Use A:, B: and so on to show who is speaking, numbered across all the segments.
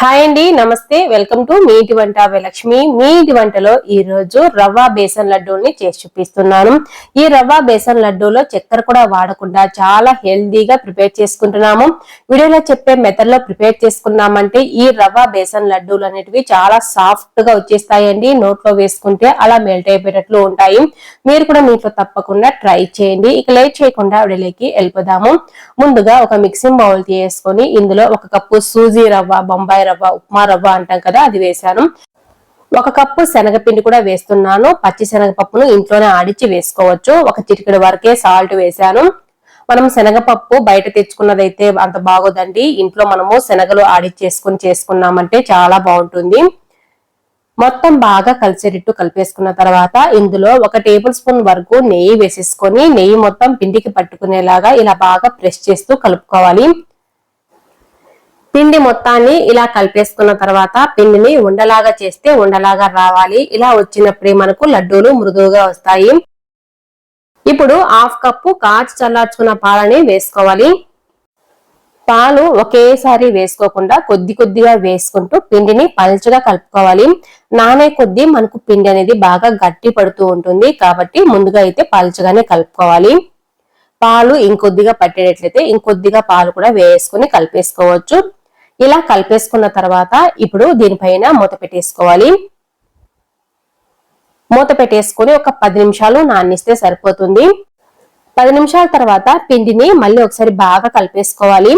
A: Hi అండి నమస్తే. Welcome to మీటి వంట లక్ష్మి మీటి వంటలో ఈ రోజు రవ్వ బేసన్ లడ్డూల్ని చేసి చూపిస్తున్నాను. ఈ రవ్వ బేసన్ లడ్డూలో చక్కెర కూడా వాడకుండా చాలా హెల్దీగా ప్రిపేర్ చేసుకుంటున్నాము. వీడియోలో చెప్పే మెథడ్లో ప్రిపేర్ చేసుకున్నామంటే ఈ రవ్వ బేసన్ లడ్డూలు అనేటివి చాలా సాఫ్ట్గా వచ్చేస్తాయండి. నోట్లో వేసుకుంటే అలా మెల్ట్ అయిపోయేటట్లు ఉంటాయి. మీరు కూడా మీతో తప్పకుండా ట్రై చేయండి. ఇక లేట్ చేయకుండా వీడియోలోకి వెళ్ళిపోదాము. ముందుగా ఒక మిక్సింగ్ బౌల్ తీసుకొని ఇందులో ఒక కప్పు సూజీ రవ్వ బొంబాయి రవ్వ ఉప్మా రవ్వ అంటాం కదా అది వేసాను ఒక కప్పు శనగపిండి కూడా వేస్తున్నాను. పచ్చి శనగపప్పును ఇంట్లోనే ఆడిచి వేసుకోవచ్చు. ఒక చిటికెడు వరకే సాల్ట్ వేశాను. మనం శనగపప్పు బయట తెచ్చుకున్నదైతే అంత బాగోదండి. ఇంట్లో మనము శనగలు ఆడిచ్చేసుకుని చేసుకున్నామంటే చాలా బాగుంటుంది. మొత్తం బాగా కలిసేటట్టు కలిపేసుకున్న తర్వాత ఇందులో ఒక టేబుల్ స్పూన్ వరకు నెయ్యి వేసేసుకొని నెయ్యి మొత్తం పిండికి పట్టుకునేలాగా ఇలా బాగా ప్రెస్ చేస్తూ కలుపుకోవాలి. పిండి మొత్తాన్ని ఇలా కలిపేసుకున్న తర్వాత పిండిని ఉండలాగా చేస్తే ఉండలాగా రావాలి. ఇలా వచ్చినప్పుడే మనకు లడ్డూలు మృదువుగా వస్తాయి. ఇప్పుడు హాఫ్ కప్పు కాచి చల్లార్చుకున్న పాలని వేసుకోవాలి. పాలు ఒకేసారి వేసుకోకుండా కొద్ది కొద్దిగా వేసుకుంటూ పిండిని పల్చగా కలుపుకోవాలి. నానే కొద్ది మనకు పిండి అనేది బాగా గట్టి పడుతూ ఉంటుంది కాబట్టి ముందుగా అయితే పల్చగానే కలుపుకోవాలి. పాలు ఇంకొద్దిగా పట్టేటట్లయితే ఇంకొద్దిగా పాలు కూడా వేసుకుని కలిపేసుకోవచ్చు. ఇలా కలిపేసుకున్న తర్వాత ఇప్పుడు దీనిపైన మూత పెట్టేసుకోవాలి. మూత పెట్టేసుకొని ఒక పది నిమిషాలు నానిస్తే సరిపోతుంది. పది నిమిషాల తర్వాత పిండిని మళ్ళీ ఒకసారి బాగా కలిపేసుకోవాలి.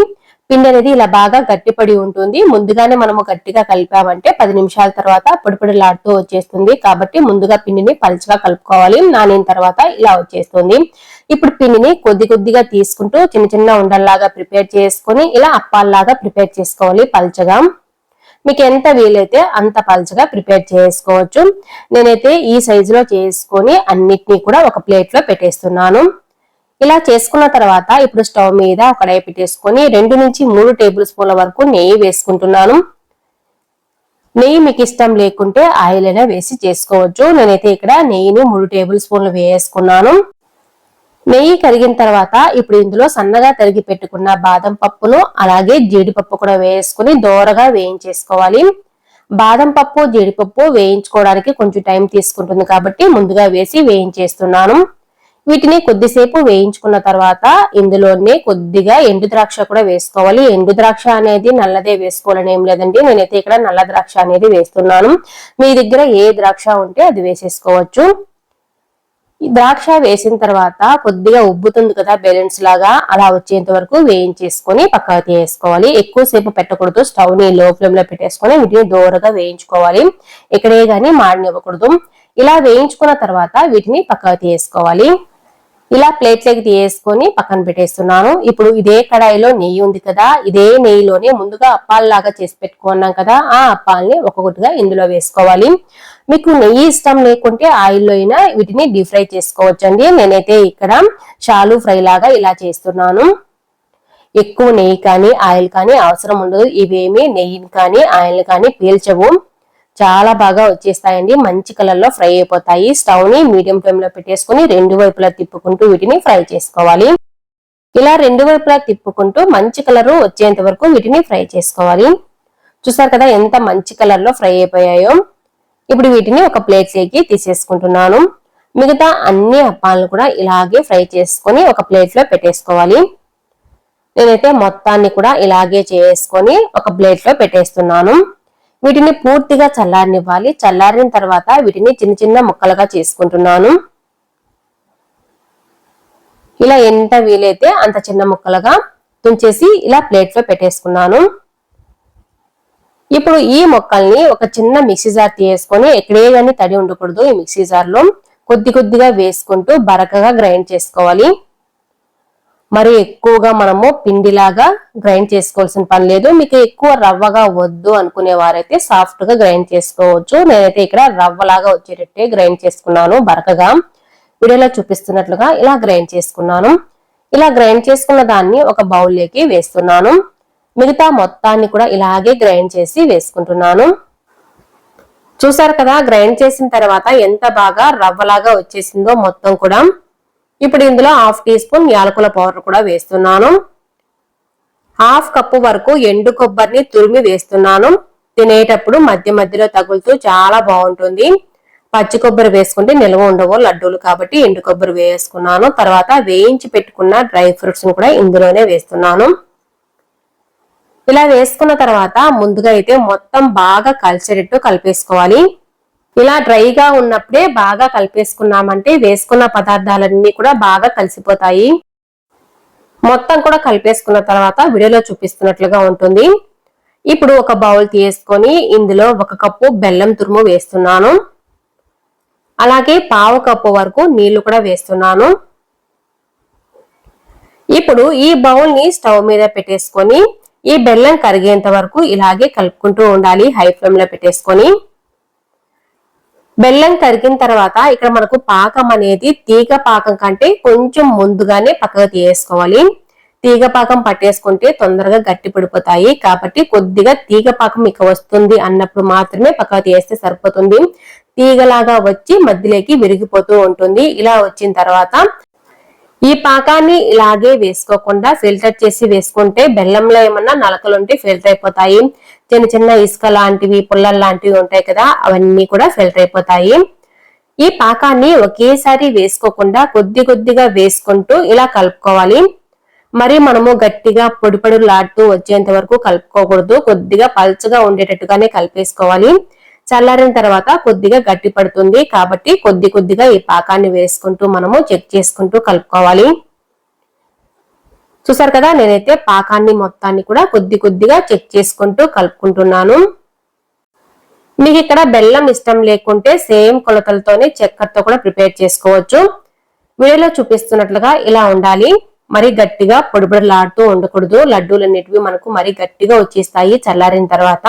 A: పిండి అనేది ఇలా బాగా గట్టిపడి ఉంటుంది. ముందుగానే మనము గట్టిగా కలిపామంటే పది నిమిషాల తర్వాత పొడిపొడిలాడుతూ వచ్చేస్తుంది. కాబట్టి ముందుగా పిండిని పలుచగా కలుపుకోవాలి. నానిన తర్వాత ఇలా వచ్చేస్తుంది. ఇప్పుడు పిండిని కొద్ది కొద్దిగా తీసుకుంటూ చిన్న చిన్న ఉండల్లాగా ప్రిపేర్ చేసుకుని ఇలా అప్పాల్లాగా ప్రిపేర్ చేసుకోవాలి పల్చగా. మీకు ఎంత వీలైతే అంత పల్చగా ప్రిపేర్ చేసుకోవచ్చు. నేనైతే ఈ సైజులో చేసుకొని అన్నిటినీ కూడా ఒక ప్లేట్లో పెట్టేస్తున్నాను. ఇలా చేసుకున్న తర్వాత ఇప్పుడు స్టవ్ మీద కడాయి పెట్టేసుకొని రెండు నుంచి మూడు టేబుల్ స్పూన్ల వరకు నెయ్యి వేసుకుంటున్నాను. నెయ్యి మీకు ఇష్టం లేకుంటే ఆయిల్ అయినా వేసి చేసుకోవచ్చు. నేనైతే ఇక్కడ నెయ్యిని మూడు టేబుల్ స్పూన్లు వేసుకున్నాను. నెయ్యి కరిగిన తర్వాత ఇప్పుడు ఇందులో సన్నగా తరిగి పెట్టుకున్న బాదం పప్పును అలాగే జీడిపప్పు కూడా వేసుకుని దోరగా వేయించేసుకోవాలి. బాదం పప్పు జీడిపప్పు వేయించుకోవడానికి కొంచెం టైం తీసుకుంటుంది కాబట్టి ముందుగా వేసి వేయించేస్తున్నాను. వీటిని కొద్దిసేపు వేయించుకున్న తర్వాత ఇందులోనే కొద్దిగా ఎండు ద్రాక్ష కూడా వేసుకోవాలి. ఎండు ద్రాక్ష అనేది నల్లదే వేసుకోవాలని ఏం లేదండి. నేనైతే ఇక్కడ నల్ల ద్రాక్ష అనేది వేస్తున్నాను. మీ దగ్గర ఏ ద్రాక్ష ఉంటే అది వేసేసుకోవచ్చు. ద్రాక్ష వేసిన తర్వాత కొద్దిగా ఉబ్బుతుంది కదా బెలూన్స్ లాగా అలా వచ్చేంత వరకు వేయించేసుకొని పక్కకు తీసుకోవాలి ఎక్కువసేపు పెట్టకూడదు. స్టవ్ని లో ఫ్లేమ్లో పెట్టేసుకొని వీటిని దూరగా వేయించుకోవాలి. ఇక్కడే గానీ మాడనివ్వకూడదు. ఇలా వేయించుకున్న తర్వాత వీటిని పక్కకు తీసుకోవాలి ఇలా ప్లేట్లోకి తీసుకొని పక్కన పెట్టేస్తున్నాను. ఇప్పుడు ఇదే కడాయిలో నెయ్యి ఉంది కదా ఇదే నెయ్యిలోనే ముందుగా అప్పాలలాగా చేసి పెట్టుకున్నాం కదా ఆ అప్పాలని ఒక్కొక్కటిగా ఇందులో వేసుకోవాలి. మీకు నెయ్యి ఇష్టం లేకుంటే ఆయిల్లో అయినా వీటిని డీప్ ఫ్రై చేసుకోవచ్చు అండి నేనైతే ఇక్కడ షాలు ఫ్రై లాగా ఇలా చేస్తున్నాను. ఎక్కువ నెయ్యి కానీ ఆయిల్ కానీ అవసరం ఉండదు. ఇవేమి నెయ్యిని కానీ ఆయిల్ కానీ పీల్చవు. చాలా బాగా వచ్చేస్తాయండి. మంచి కలర్లో ఫ్రై అయిపోతాయి. స్టవ్ని మీడియం ఫ్లేమ్లో పెట్టేసుకుని రెండు వైపులా తిప్పుకుంటూ వీటిని ఫ్రై చేసుకోవాలి. ఇలా రెండు వైపులా తిప్పుకుంటూ మంచి కలర్ వచ్చేంత వరకు వీటిని ఫ్రై చేసుకోవాలి. చూసారు కదా ఎంత మంచి కలర్లో ఫ్రై అయిపోయాయో. ఇప్పుడు వీటిని ఒక ప్లేట్లోకి తీసేసుకుంటున్నాను. మిగతా అన్ని అప్పాలను కూడా ఇలాగే ఫ్రై చేసుకొని ఒక ప్లేట్లో పెట్టేసుకోవాలి. నేనైతే మొత్తాన్ని కూడా ఇలాగే చేసుకొని ఒక ప్లేట్లో పెట్టేస్తున్నాను. వీటిని పూర్తిగా చల్లారనివ్వాలి. చల్లారిన తర్వాత వీటిని చిన్న చిన్న ముక్కలుగా చేసుకుంటున్నాను. ఇలా ఎంత వీలైతే అంత చిన్న ముక్కలుగా తుంచేసి ఇలా ప్లేట్లో పెట్టేసుకున్నాను. ఇప్పుడు ఈ మొక్కల్ని ఒక చిన్న మిక్సీ జార్ తీసుకొని ఎక్కడే కానీ తడి ఉండకూడదు ఈ మిక్సీ జార్లో కొద్ది కొద్దిగా వేసుకుంటూ బరకగా గ్రైండ్ చేసుకోవాలి. మరి ఎక్కువగా మనము పిండిలాగా గ్రైండ్ చేసుకోవాల్సిన పని లేదు. మీకు ఎక్కువ రవ్వగా వద్దు అనుకునే వారైతే సాఫ్ట్గా గ్రైండ్ చేసుకోవచ్చు. నేనైతే ఇక్కడ రవ్వలాగా వచ్చేటట్టే గ్రైండ్ చేసుకున్నాను బరకగా. వీడియోలో చూపిస్తున్నట్లుగా ఇలా గ్రైండ్ చేసుకున్నాను. ఇలా గ్రైండ్ చేసుకున్న దాన్ని ఒక బౌల్లోకి వేస్తున్నాను. మిగతా మొత్తాన్ని కూడా ఇలాగే గ్రైండ్ చేసి వేసుకుంటున్నాను. చూసారు కదా గ్రైండ్ చేసిన తర్వాత ఎంత బాగా రవ్వలాగా వచ్చేసిందో మొత్తం కూడా. ఇప్పుడు ఇందులో హాఫ్ టీ స్పూన్ యాలకుల పౌడర్ కూడా వేస్తున్నాను. హాఫ్ కప్పు వరకు ఎండు కొబ్బరిని తురిమి వేస్తున్నాను. తినేటప్పుడు మధ్య మధ్యలో తగులుతూ చాలా బాగుంటుంది. పచ్చి కొబ్బరి వేసుకుంటే నిల్వ ఉండవు లడ్డూలు కాబట్టి ఎండు కొబ్బరి వేసుకున్నాను. తర్వాత వేయించి పెట్టుకున్న డ్రై ఫ్రూట్స్ కూడా ఇందులోనే వేస్తున్నాను. ఇలా వేసుకున్న తర్వాత ముందుగా అయితే మొత్తం బాగా కలిసేటట్టు కలిపేసుకోవాలి. ఇలా డ్రైగా ఉన్నప్పుడే బాగా కలిపేసుకున్నామంటే వేసుకున్న పదార్థాలన్నీ కూడా బాగా కలిసిపోతాయి. మొత్తం కూడా కలిపేసుకున్న తర్వాత వీడియోలో చూపిస్తున్నట్లుగా ఉంటుంది. ఇప్పుడు ఒక బౌల్ తీసుకొని ఇందులో ఒక కప్పు బెల్లం తురుము వేస్తున్నాను. అలాగే పావు కప్పు వరకు నీళ్ళు కూడా వేస్తున్నాను. ఇప్పుడు ఈ బౌల్ని స్టవ్ మీద పెట్టేసుకొని ఈ బెల్లం కరిగేంత వరకు ఇలాగే కలుపుకుంటూ ఉండాలి హై ఫ్లేమ్లో పెట్టేసుకొని. బెల్లం కరిగిన తర్వాత ఇక్కడ మనకు పాకం అనేది తీగ పాకం కంటే కొంచెం ముందుగానే పక్కకు తీసుకోవాలి తీగ పాకం పట్టేసుకుంటే తొందరగా గట్టి పడిపోతాయి. కాబట్టి కొద్దిగా తీగ పాకం ఇక వస్తుంది అన్నప్పుడు మాత్రమే పక్కకు తీస్తే సరిపోతుంది. తీగలాగా వచ్చి మధ్యలోకి విరిగిపోతూ ఉంటుంది. ఇలా వచ్చిన తర్వాత ఈ పాకాన్ని ఇలాగే వేసుకోకుండా ఫిల్టర్ చేసి వేసుకుంటే బెల్లంలో ఏమన్నా నలకలుంటే ఫిల్టర్ అయిపోతాయి. చిన్న చిన్న ఇసుక లాంటివి పుల్ల లాంటివి ఉంటాయి కదా అవన్నీ కూడా ఫిల్టర్ అయిపోతాయి. ఈ పాకాన్ని ఒకేసారి వేసుకోకుండా కొద్ది కొద్దిగా వేసుకుంటూ ఇలా కలుపుకోవాలి. మరి మనము గట్టిగా పొడి లాడుతూ వచ్చేంత వరకు కలుపుకోకూడదు. కొద్దిగా పల్చగా ఉండేటట్టుగానే కలిపేసుకోవాలి. చల్లారిన తర్వాత కొద్దిగా గట్టి పడుతుంది కాబట్టి కొద్ది కొద్దిగా ఈ పాకాన్ని వేసుకుంటూ మనము చెక్ చేసుకుంటూ కలుపుకోవాలి. చూసారు కదా నేనైతే పాకాన్ని మొత్తాన్ని కూడా కొద్ది కొద్దిగా చెక్ చేసుకుంటూ కలుపుకుంటున్నాను. మీకు ఇక్కడ బెల్లం ఇష్టం లేకుంటే సేమ్ కొలతలతోనే చక్కెరతో కూడా ప్రిపేర్ చేసుకోవచ్చు. వీడియోలో చూపిస్తున్నట్లుగా ఇలా ఉండాలి. మరీ గట్టిగా పొడిపొడిలాడుతూ ఉండకూడదు. లడ్డూలు అనేటివి మనకు మరీ గట్టిగా వచ్చేస్తాయి చల్లారిన తర్వాత.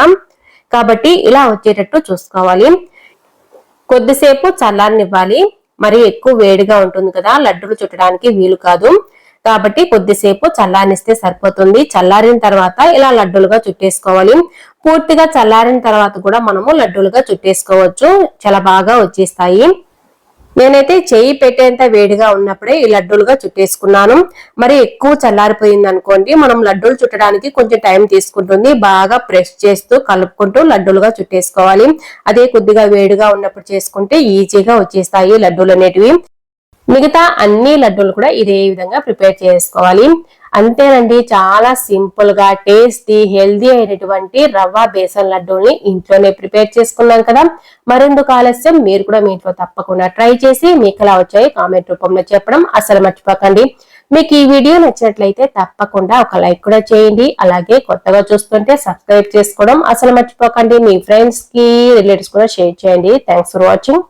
A: కాబట్టి ఇలా వచ్చేటట్టు చూసుకోవాలి. కొద్దిసేపు చల్లారనివ్వాలి. మరి ఎక్కువ వేడిగా ఉంటుంది కదా లడ్డూలు చుట్టడానికి వీలు కాదు. కాబట్టి కొద్దిసేపు చల్లారిస్తే సరిపోతుంది. చల్లారిన తర్వాత ఇలా లడ్డూలుగా చుట్టేసుకోవాలి. పూర్తిగా చల్లారిన తర్వాత కూడా మనము లడ్డూలుగా చుట్టేసుకోవచ్చు. చాలా బాగా వచ్చేస్తాయి. నేనైతే చేయి పెట్టేంత వేడిగా ఉన్నప్పుడే ఈ లడ్డూలుగా చుట్టేసుకున్నాను. మరి ఎక్కువ చల్లారిపోయింది అనుకోండి మనం లడ్డూలు చుట్టడానికి కొంచెం టైం తీసుకుంటుంది. బాగా ప్రెస్ చేస్తూ కలుపుకుంటూ లడ్డూలుగా చుట్టేసుకోవాలి. అదే కొద్దిగా వేడిగా ఉన్నప్పుడు చేసుకుంటే ఈజీగా వచ్చేస్తాయి లడ్డూలు అనేటివి. మిగతా అన్ని లడ్డూలు కూడా ఇదే విధంగా ప్రిపేర్ చేసుకోవాలి. అంతేనండి చాలా సింపుల్గా టేస్టీ హెల్దీ అయినటువంటి రవ్వ బేసన్ లడ్డూని ఇంట్లోనే ప్రిపేర్ చేసుకున్నాం కదా. మరెందుకు ఆలస్యం? మీరు కూడా మీ ఇంట్లో తప్పకుండా ట్రై చేసి మీకు ఎలా వచ్చాయి కామెంట్ రూపంలో చెప్పడం అసలు మర్చిపోకండి. మీకు ఈ వీడియో నచ్చినట్లయితే తప్పకుండా ఒక లైక్ కూడా చేయండి. అలాగే కొత్తగా చూస్తుంటే సబ్స్క్రైబ్ చేసుకోవడం అసలు మర్చిపోకండి. మీ ఫ్రెండ్స్కి రిలేటివ్స్ కూడా షేర్ చేయండి. Thanks for watching.